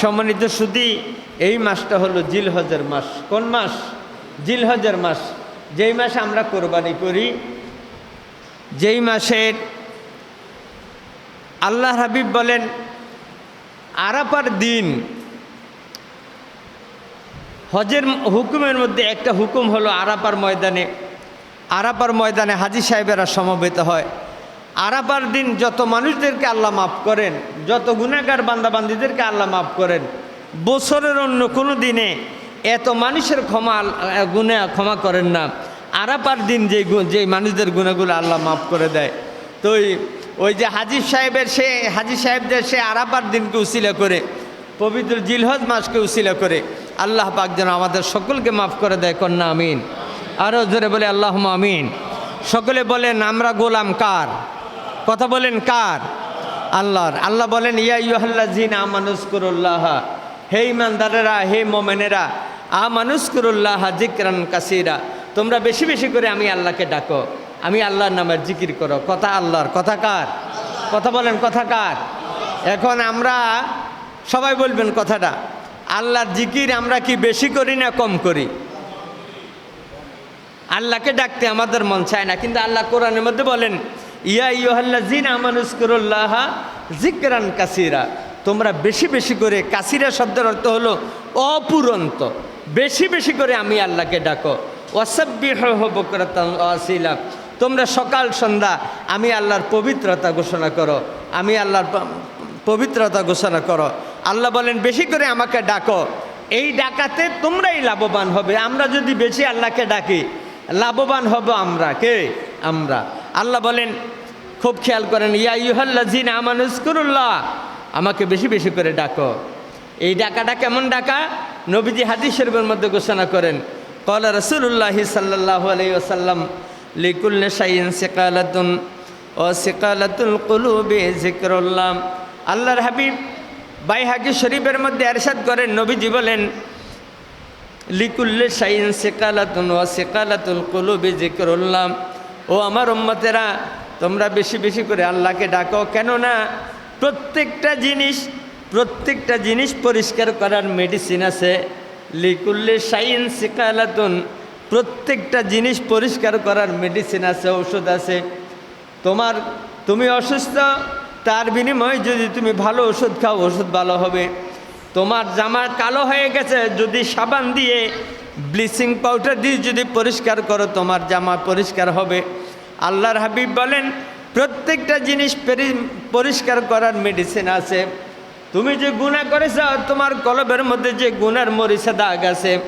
সম্মানিত সুদী এই মাসটা হলো জিলহজের মাস। কোন মাস? জিলহজের মাস। যেই মাসে আমরা কোরবানি করি, যেই মাসের আল্লাহ হাবিব বলেন আরাপার দিন, হজের হুকুমের মধ্যে একটা হুকুম হলো আরাপার ময়দানে আরাপার ময়দানে হাজি সাহেবেরা সমবেত হয়। আরাপার দিন যত মানুষদেরকে আল্লাহ মাফ করেন, যত গুণাগার বান্দাবান্দিদেরকে আল্লাহ মাফ করেন, বছরের অন্য কোনো দিনে এত মানুষের ক্ষমা গুণে ক্ষমা করেন না। আরাপার দিন যে যে মানুষদের গুণাগুলো আল্লাহ মাফ করে দেয়। তো ওই ওই যে হাজির সাহেবের সে, হাজির সাহেবদের সে আরাপার দিনকে উসিলা করে, পবিত্র জিলহজ মাসকে উসিলা করে, আল্লাহ পাক যেন আমাদের সকলকে মাফ করে দেয়, কন্যা আমিন। আরও জোরে বলে আল্লাহ আমিন। সকলে বলেন, আমরা গোলাম কার? কথা বলেন কার? আল্লাহর। আল্লাহ বলেন, ইয়া ইউহাল্লা জিন আমানুস করুল্লাহ হে ইমানদারেরা, হে মোমেনেরা আমানুস করুল্লাহ জিকরান কাসিরা। তোমরা বেশি বেশি করে আমি আল্লাহকে ডাকো। আমি আল্লাহর নামের জিকির করো। কথা আল্লাহর। কথা কার? কথা বলেন, কথা কার? এখন আমরা সবাই বলবেন কথাটা, আল্লাহর জিকির আমরা কি বেশি করি না কম করি? আল্লাহকে ডাকতে আমাদের মন চায় না, কিন্তু আল্লাহ কোরআনের মধ্যে বলেন ইয়া ইহল্লা জিন আমানুস্করুল্লাহ জিকরান কাসিরা। তোমরা বেশি বেশি করে কাসিরা শব্দের অর্থ হলো অপুরন্ত। বেশি বেশি করে আমি আল্লাহকে ডাকো। বকরাতিলা তোমরা সকাল, সন্ধ্যা আমি আল্লাহর পবিত্রতা ঘোষণা করো। আমি আল্লাহর পবিত্রতা ঘোষণা করো। আল্লাহ বলেন, বেশি করে আমাকে ডাকো। এই ডাকাতে তোমরাই লাভবান হবে। আমরা যদি বেশি আল্লাহকে ডাকি, লাভবান হব আমরা। কে? আমরা। আল্লাহ বলেন, খুব খেয়াল করেন, ইয়া ইউহাল্লা জিন আমানুস্কুরুল্লাহ আমাকে বেশি বেশি করে ডাকো। এই ডাকাটা কেমন ডাকা? নবীজি হাদিস শরীফের মধ্যে ঘোষণা করেন কলা রসুল্লাহি সাল্লাহ আলাই ওসাল্লাম লিকুল্লে শাইন সেকালাতুন, ও সেকালাতুল কুলুবে জিক্রুল্লাহ আল্লাহর হাবিব বাই হাকি শরীফের মধ্যে এরশাদ করেন, নবীজি বলেন, লিকুল্লে শাইন সেকালাতুন ও সেকালাতুল কুলুবে জিক্রুল্লাহ ও আমার উম্মতেরা, তোমরা বেশি বেশি করে আল্লাহকে ডাকো। কেননা, প্রত্যেকটা জিনিস প্রত্যেকটা জিনিস পরিষ্কার করার মেডিসিন আছে। লিকুল্লে শাইন সেকালাতুন, প্রত্যেকটা জিনিস পরিষ্কার করার মেডিসিন আছে ওষুধ আছে। তোমার, তুমি অসুস্থ, তার বিনিময়ে যদি তুমি ভালো ওষুধ খাও ওষুধ ভালো হবে। তোমার জামা কালো হয়ে গেছে, যদি সাবান দিয়ে ব্লিচিং পাউডার দিয়ে যদি পরিষ্কার করো, তোমার জামা পরিষ্কার হবে। আল্লাহর হাবিব বলেন, প্রত্যেকটা জিনিস পেরি- পরিষ্কার করার মেডিসিন আছে। তুমি যে গুণা করেছ তোমার কলবের মধ্যে যে গুনার মরিচা দাগ আছে,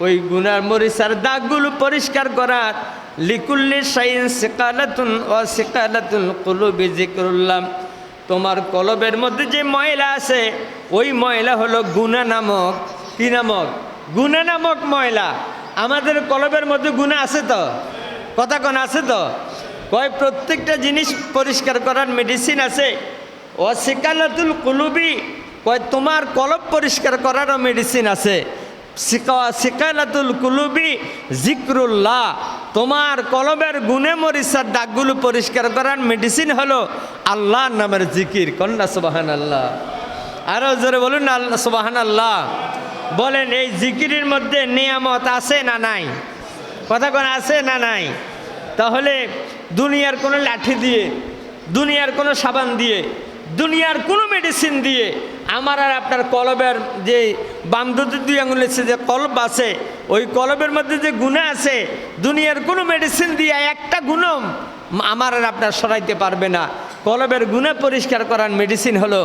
ওই গুনার মরিচার দাগগুলো পরিষ্কার করার লিকুল্লি সাইন সেকালাতুন ও সেকালাতুল কুলুবি জিকরুল্লাহ তোমার কলবের মধ্যে যে ময়লা আছে, ওই ময়লা হলো গুনা নামক, কি নামক? গুনা নামক ময়লা। আমাদের কলবের মধ্যে গুণা আছে তো? কথা কোন আছে তো? কয়, প্রত্যেকটা জিনিস পরিষ্কার করার মেডিসিন আছে। ও সিকালাতুল কুলুবি, কয়, তোমার কলব পরিষ্কার করারও মেডিসিন আছে। সিকালাতুল কুলুবি, জিক্রুল্লাহ, তোমার কলবের গুণে মরিচার দাগগুলো পরিষ্কার করার মেডিসিন হলো আল্লাহ নামের জিকির। কন্যা সুবাহান আল্লাহ আরও জোরে বলুন আল্লাহ সুবাহান আল্লাহ বলেন, এই জিকিরের মধ্যে নিয়ামত আছে না নাই? কথা কোন, আছে না নাই? তাহলে দুনিয়ার কোনো লাঠি দিয়ে, দুনিয়ার কোনো সাবান দিয়ে, দুনিয়ার কোনো মেডিসিন দিয়ে আমার আর আপনার কলবের যে বামদুতে দুই আঙুলের যে কলব আছে, ওই কলবের মধ্যে যে গুণা আছে, দুনিয়ার কোনো মেডিসিন দিয়ে একটা গুণম আমার আর আপনার সরাইতে পারবে না। কলবের গুণা পরিষ্কার করার মেডিসিন হলো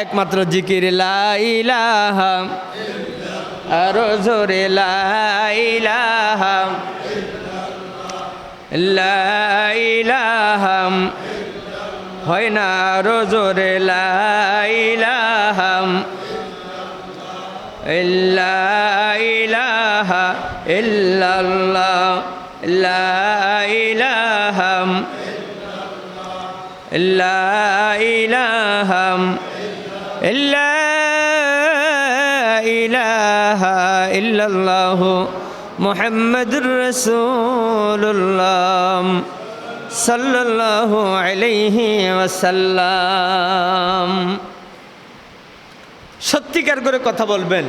একমাত্র জিকির লা ইলাহা আরো জোরে লা ইলাহা লা ইলাহা হয় না আরো জোরে লা ইলাহা লা ইলাহা ইল্লাল্লাহ লা ইলাহা লা ইল্লাল্লাহ মুহাম্মাদুর রাসূলুল্লাহ সাল্লাল্লাহু আলাইহি ওয়াসাল্লাম। সত্যিকার করে কথা বলবেন।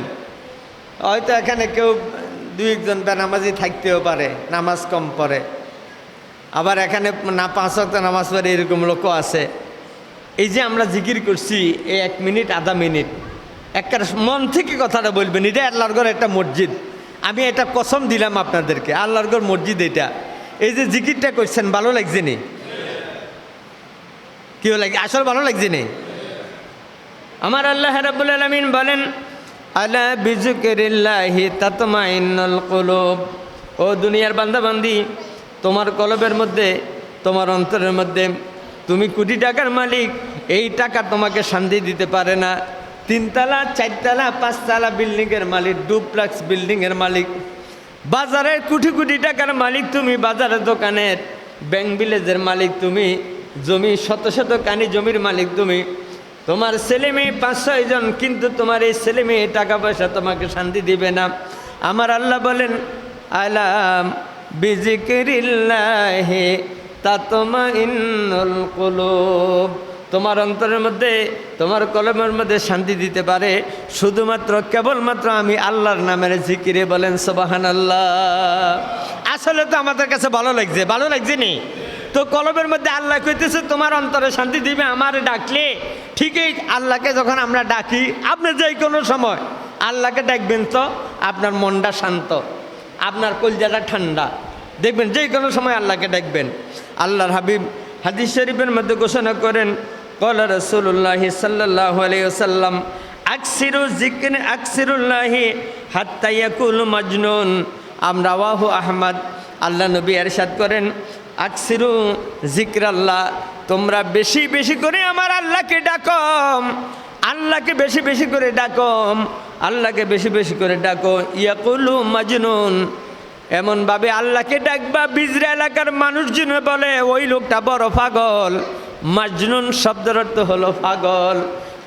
হয়তো এখানে কেউ দুই একজন বেনামাজি থাকতেও পারে, নামাজ কম পড়ে। আবার এখানে না পাঁচ অক্ট নামাজ পড়ে এরকম লোকও আছে। এই যে আমরা জিকির করছি, এই এক মিনিট, আধা মিনিট। একটা মন থেকে কথাটা বলবেন এটা আল্লাহর ঘর একটা মসজিদ। আমি এটা কসম দিলাম আপনাদেরকে আল্লাহর ঘর মসজিদ এটা। এই যে জিকিরটা করছেন ভালো লাগছে নি? কি লাগে আসলে ভালো লাগছে নি? আমার আল্লাহ রাব্বুল আলামিন বলেন আলা বিজুকিরিল্লাহি তাতমাইন্নুল কুলুব। ও দুনিয়ার বান্দাবান্দি তোমার কলবের মধ্যে তোমার অন্তরের মধ্যে তুমি কোটি টাকার মালিক এই টাকা তোমাকে শান্তি দিতে পারে না। তিনতলা, চারতলা, পাঁচতলা বিল্ডিংয়ের মালিক, ডুপ্লাক্স বিল্ডিংয়ের মালিক। বাজারের কোটি কোটি টাকার মালিক তুমি, বাজারের দোকানের ব্যাংক ভিলেজের মালিক তুমি, জমি শত শত কানি জমির মালিক তুমি। তোমার ছেলে মেয়ে পাঁচ ছয় জন, কিন্তু তোমার এই ছেলে মেয়ে টাকা পয়সা তোমাকে শান্তি দিবে না। আমার আল্লাহ বলেন, আলাম বিজিকিরিল্লাহে তাতমা ইন্নুল কুলুব। তোমার অন্তরের মধ্যে, তোমার কলমের মধ্যে শান্তি দিতে পারে। শুধুমাত্র, কেবলমাত্র আমি আল্লাহর নামের জিকিরে বলেন সবাহান আল্লাহ আসলে তো আমাদের কাছে ভালো লাগছে ভালো লাগছে নি? তো কলমের মধ্যে আল্লাহ কইতেছে, তোমার অন্তরে শান্তি দিবে, আমার ডাকলে। ঠিকই, আল্লাহকে যখন আমরা ডাকি, আপনি যে কোনো সময়, আল্লাহকে ডাকবেন তো আপনার মনটা শান্ত, আপনার কলজাটা ঠান্ডা। দেখবেন যে কোনো সময় আল্লাহকে ডাকবেন। আল্লাহর হাবিব হাদিস শরীফের মধ্যে ঘোষণা করেন কল রসুল্লাহ সাল্লাহ আলাইসাল্লাম আকসিরু জিকির আকসিরুল্লাহি হাত্তাইয়াকুল মাজনুন আমরা ওয়াহু আহমদ, আল্লাহ নবী এরশাদ করেন, আকসিরু জিক্র আল্লাহ তোমরা বেশি বেশি করে আমার আল্লাহকে ডাকম আল্লাহকে বেশি বেশি করে ডাকম আল্লাহকে বেশি বেশি করে ডাকো। ইয়াকুলু মাজনুন। এমনভাবে আল্লাহকে ডাকবা। বিজরা এলাকার মানুষজন বলে, ওই লোকটা বড় পাগল। মাজনুন শব্দের অর্থ হলো পাগল।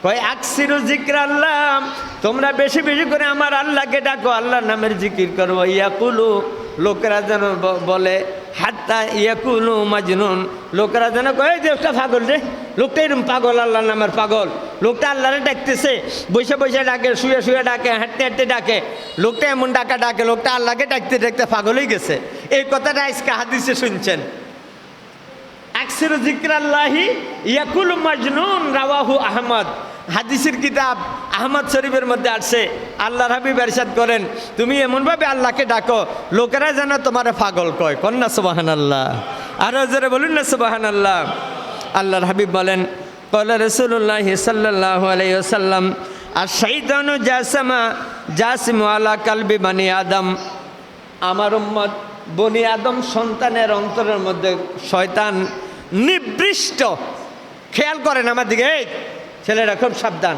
কয়, আকসিরু জিক্র আল্লাহ তোমরা বেশি বেশি করে আমার আল্লাহকে ডাকো, আল্লাহর নামের জিকির করব ইয়াকুলু। লোকেরা যেন বলে, হাত্তা ইয়াকুলু মাজনুন। লোকেরা যেন কয়, "এই দেশটা পাগল রে, লোকটা এরকম পাগল, আল্লাহর নামের পাগল। লোকটা আল্লাহরে ডাকতেছে, বসে বসে ডাকে, শুয়ে শুয়ে ডাকে, হাঁটতে হাঁটতে ডাকে। লোকটা এমন ডাকা ডাকে, লোকটা আল্লাহকে ডাকতে ডাকতে পাগল হয়ে গেছে। এই কথাটা আজকে হাদিসে শুনছেন। আকসির জিক্রাল্লাহি ইয়াকুল মাজনুন, রাওয়াহু আহমদ। হাদিসের কিতাব আহমদ শরীফের মধ্যে আসছে। আল্লাহর হাবিব এরশাদ করেন, তুমি এমনভাবে আল্লাহকে ডাকো, লোকেরা যেন তোমার পাগল কয়। কন্যা সুবাহান আল্লাহ আরও জোরে বলুন না সুবাহান আল্লাহ আল্লাহর হাবিব বলেন, কল রসুল্লাহ সাল্লাহ আলাইসাল্লাম আর শৈতানু জাসমা, জাসিম আলা কালবি বানি আদম। আমার উম্মত, বনি আদম সন্তানের অন্তরের মধ্যে শয়তান নিবৃষ্ট। খেয়াল করেন আমার দিকে, এই ছেলেরা খুব সাবধান।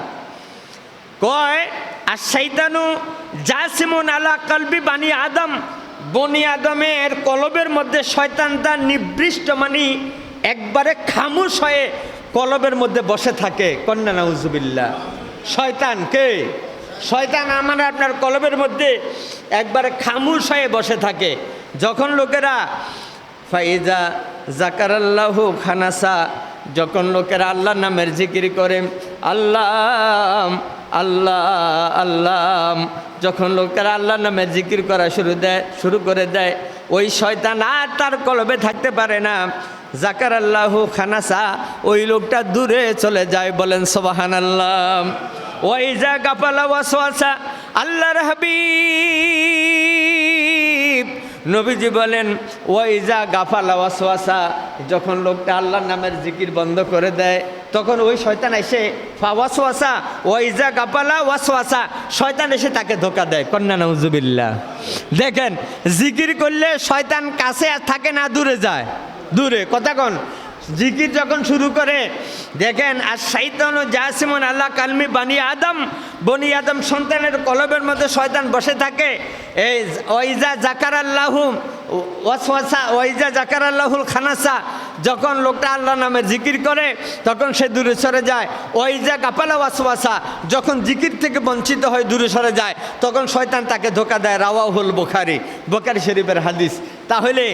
কয় আর শৈতানু জাসিমুন আলা কলবি বানি আদম। বনি আদমের কলবের মধ্যে শয়তান তার নিবৃষ্ট মানি একবারে খামুশ হয়ে কলবের মধ্যে বসে থাকে। কন্যা নাউজুবিল্লা শয়তান কে? শয়তান আমার আপনার কলবের মধ্যে একবারে খামুশ হয়ে বসে থাকে। যখন লোকেরা ফাইজা জাকার আল্লাহ খানাসা, যখন লোকেরা আল্লাহ নামের জিকির করে আল্লাহ আল্লাহ আল্লাহ যখন লোকেরা আল্লাহ নামের জিকির করা শুরু দেয়, শুরু করে দেয়, ওই শয়তান আর তার কলবে থাকতে পারে না। জাকার আল্লাহ খানাসা, ওই লোকটা দূরে চলে যায়, বলেন সোবাহান আল্লাহ ওই যা গাপালা ওয়াসওয়াসা, আল্লাহর হাবিব। নবীজি বলেন ওই যা গাফালা ওয়াসওয়াসা। যখন লোকটা আল্লাহর নামের জিকির বন্ধ করে দেয়, তখন ওই শয়তান এসে ওয়াসওয়াসা ওই যা গাফালা ওয়াসওয়াসা। শয়তান এসে তাকে ধোকা দেয়, কন্যা নজুবিল্লা দেখেন, জিকির করলে শয়তান কাছে আর থাকে না, দূরে যায়। দূরে, কথা কন। জিকির যখন শুরু করে, দেখেন, আর সাইতান ও জাসিমন, আল্লাহ কালমি বানি আদম, বনি আদম সন্তানের কলবের মধ্যে শয়তান বসে থাকে। এই ওইজা জাকার আল্লাহু ওয়াসওয়াসা ওইজা জাকার আল্লাহুল খানাসা, যখন লোকটা আল্লাহ নামে জিকির করে, তখন সে দূরে সরে যায়। ওইজা কাপালা ওয়াসওয়াসা, যখন জিকির থেকে বঞ্চিত হয় দূরে সরে যায়, তখন শয়তান তাকে ধোকা দেয়। রাওয়াহুল বোখারি বোখারি শরীফের হাদিস। তাহলে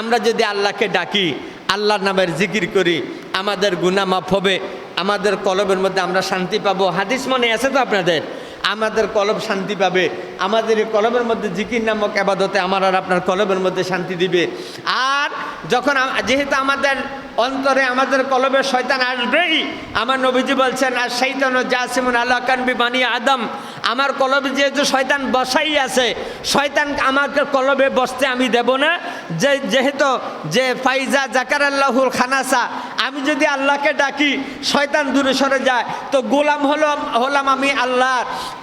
আমরা যদি আল্লাহকে ডাকি আল্লাহর নামের জিকির করি, আমাদের গুনাহ মাফ হবে, আমাদের কলবের মধ্যে আমরা শান্তি পাবো। হাদিস মনে আছে তো আপনাদের? আমাদের কলব শান্তি পাবে, আমাদের এই কলবের মধ্যে জিকির নামক আবাদতে আমার আর আপনার কলবের মধ্যে শান্তি দিবে। আর যখন যেহেতু আমাদের অন্তরে, আমাদের কলবে শয়তান আসবেই, আমার নবীজি বলছেন, আর শৈতান জাসিমুন আল্লাহ কানবি বানি আদম। আমার কলবে যেহেতু শয়তান বসাই আছে, শয়তান আমাকে কলবে বসতে আমি দেব না। যে, যেহেতু যে ফাইজা জাকার আল্লাহুর খানাসা, আমি যদি আল্লাহকে ডাকি, শয়তান দূরে সরে যায়। তো গোলাম হলো হলাম আমি আল্লাহ।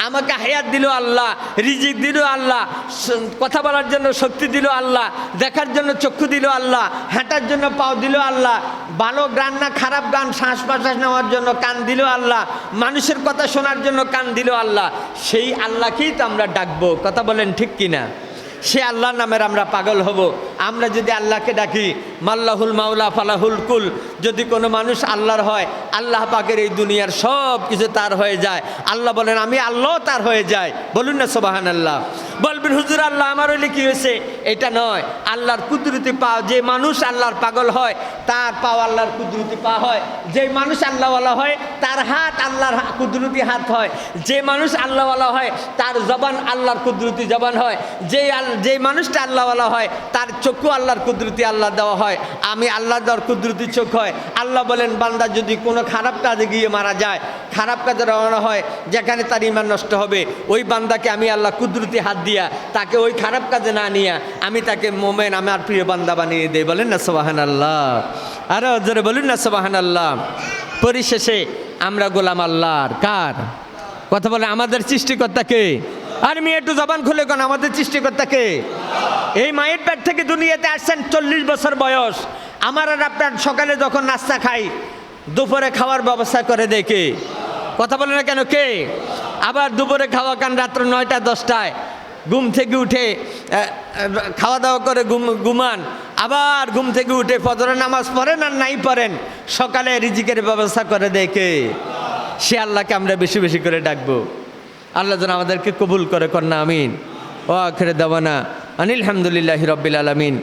আমাকে হায়াত দিল আল্লাহ, রিজিক দিল আল্লাহ কথা বলার জন্য শক্তি দিল আল্লাহ, দেখার জন্য চক্ষু দিল আল্লাহ, হাঁটার জন্য পাও দিল আল্লাহ ভালো গান না, খারাপ গান শ্বাস প্রশ্বাস নেওয়ার জন্য কান দিল আল্লাহ, মানুষের কথা শোনার জন্য কান দিল আল্লাহ, সেই আল্লাহকেই তো আমরা ডাকবো, কথা বলেন ঠিক কিনা? সে আল্লাহর নামের আমরা পাগল হব। আমরা যদি আল্লাহকে ডাকি, মাল্লাহুল মাওলা ফালাহুল কুল, যদি কোনো মানুষ আল্লাহর হয়, আল্লাহ পাকের এই দুনিয়ার সব কিছু তার হয়ে যায়। আল্লাহ বলেন, আমি আল্লাহ তার হয়ে যায় বলুন না সোবাহান আল্লাহ বলবেন, হুজুর, আল্লাহ আমার হইলে কি হয়েছে? এটা নয়। আল্লাহর কুদরতি পা, যে মানুষ আল্লাহর পাগল হয়, তার পাও আল্লাহর কুদরতি পা হয়। যে মানুষ আল্লাহওয়ালা হয়, তার হাত আল্লাহর কুদরতি হাত হয়। যে মানুষ আল্লাহওয়ালা হয়, তার জবান আল্লাহর কুদরতি জবান হয়। যে যে মানুষটা আল্লাহওয়ালা হয়, তার চক্ষু আল্লাহর কুদরতি আল্লাহ দেওয়া হয়। আমি আল্লাহ দেওয়ার কুদরতি চোখ হয়। আল্লাহ বলেন, বান্দা যদি কোনো খারাপ কাজে গিয়ে মারা যায়, খারাপ কাজে রওনা হয়, যেখানে তার ইমান নষ্ট হবে, ওই বান্দাকে আমি আল্লাহ কুদরতি হাত দিয়া, তাকে ওই খারাপ কাজে না নিয়ে, আমি তাকে মোমেন আমার প্রিয় বান্দা বানিয়ে দেই। বলেন না সোবাহান আল্লাহ আরও জোরে বলুন না সোবাহান আল্লাহ পরিশেষে আমরা গোলাম আল্লাহর, কার? কথা বলে, আমাদের সৃষ্টিকর্তাকে আর মেয়ে একটু জবান খুলে কোন, আমাদের সৃষ্টিকর্তাকে এই মায়ের পেট থেকে দুনিয়াতে আসছেন চল্লিশ বছর বয়স। আমার আর আপনার সকালে যখন নাস্তা খাই, দুপুরে খাওয়ার ব্যবস্থা করে দেখে কথা বলে না কেন কে? আবার দুপুরে খাওয়া কান রাত্র নয়টা, দশটায়। ঘুম থেকে উঠে খাওয়া দাওয়া করে ঘুম, ঘুমান। আবার ঘুম থেকে উঠে ফজরের নামাজ পড়েন আর নাই পড়েন, সকালে রিজিকের ব্যবস্থা করে দেখে সে আল্লাহকে আমরা বেশি বেশি করে ডাকবো। আল্লাহ যেন আমাদেরকে কবুল করে, কন্যা, আমিন। ও আখরে দেওয়ানা আনিল হামদুলিল্লাহ রব্বিল আলমিন।